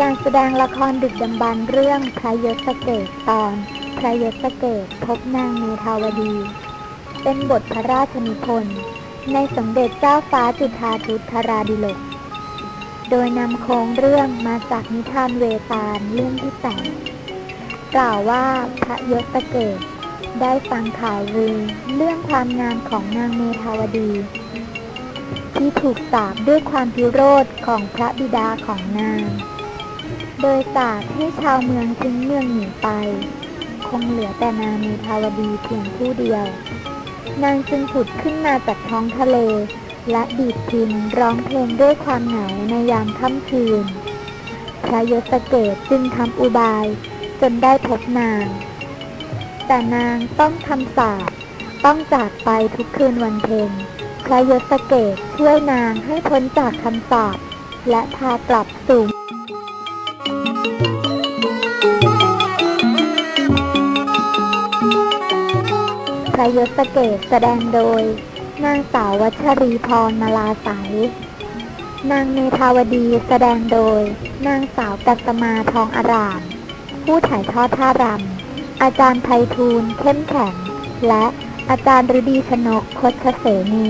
การแสดงละครดึกดำบรรเรื่องพระยศเกตตอน พระยศเกตพบนางเมธาวดี เป็นบทพระราชนิพนธ์ในสมเด็จเจ้าฟ้าจุฑาทุตธราดิลก โดยนำโครงเรื่องมาจากนิทานเวตาลเรื่องที่แปดกล่าวว่าพระยศเกตได้ฟังข่าวลือเรื่องความงามของนางเมธาวดี ที่ถูกสาปด้วยความพิโรธของพระบิดาของนาง โดยสาปให้ชาวเมืองทิ้งเมืองหนีไป คงเหลือแต่นางเมธาวดีเพียงผู้เดียว นางจึงผุดขึ้นมาจากท้องทะเล และดีดพินร้องเพลงด้วยความเหงาในยามค่ำคืน พระยศเกตจึงทำอุบายจนได้พบนาง แต่นางต้องทำสาปต้องจากไปทุกคืนวันเพ็ญ พระยศเกตช่วยนางให้พ้นจากคำสาปและพากลับสู่พระยศเกตแสดงโดย นางสาววัชรีพรมาลาใสยนางเมธาวดีแสดงโดย นางสาวกัสมาทองอาราม ผู้ถ่ายทอดท่ารำอาจารย์ไพฑูรย์เข้มแข็ง และ อาจารย์ฤดีชนกคดชเสนี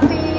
papi.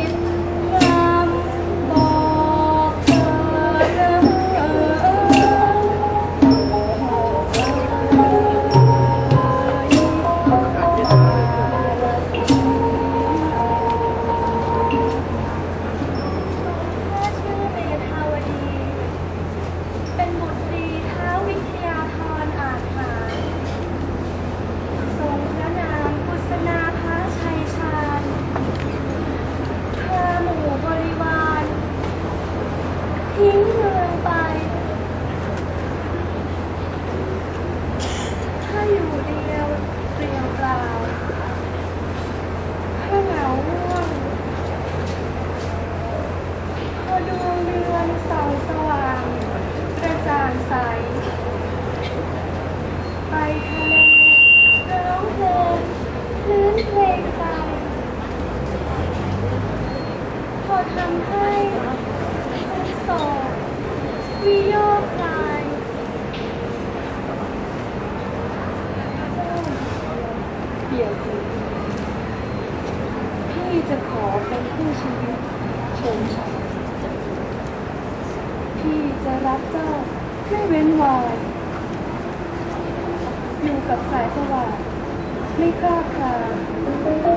กับสายสว่างไม่คลาดค่ะ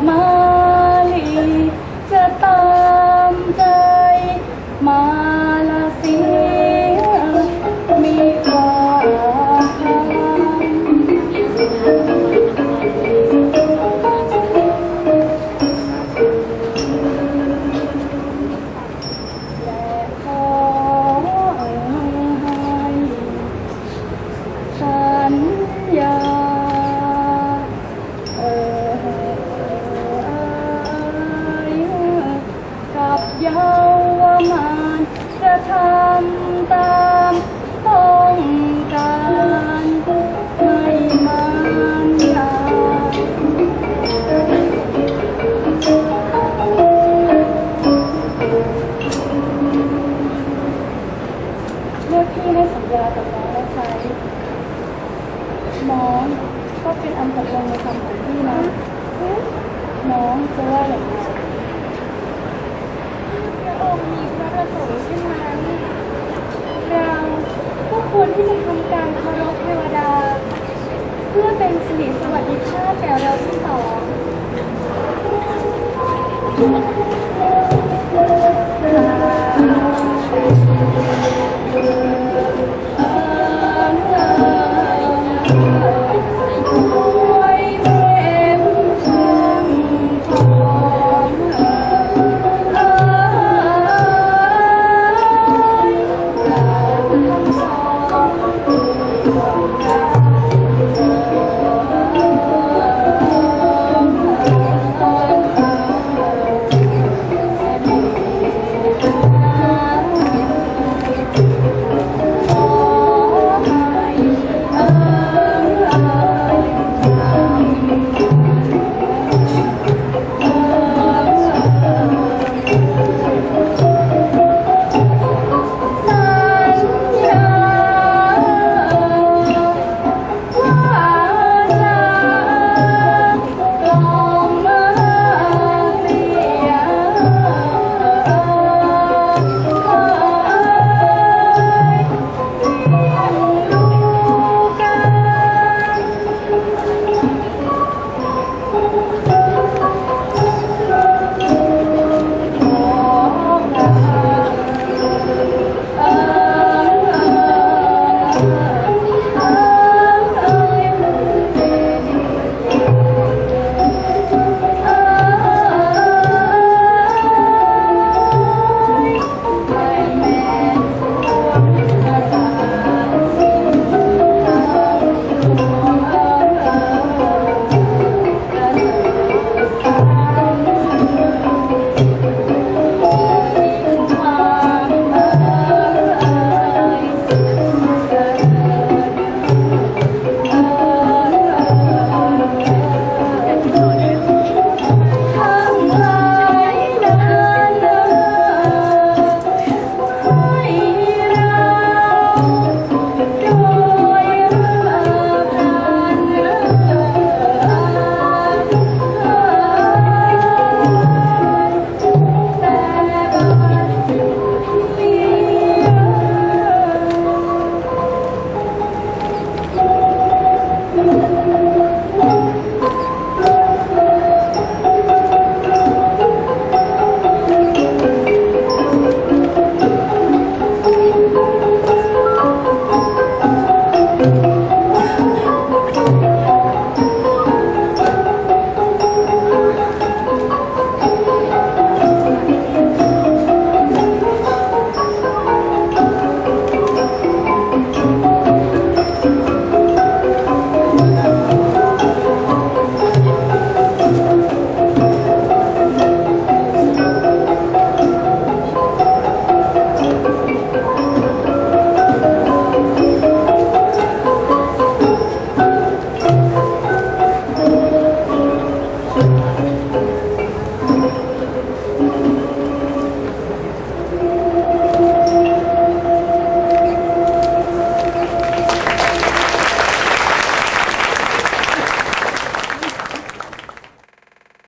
my น้องจะว่าอย่างไรพระองค์มีพระประสงค์เช่นนั้นเราก็ควรที่จะทำการเคารพเทวดา เพื่อเป็นสิริสวัสดิภาพแก่เราทั้งสอง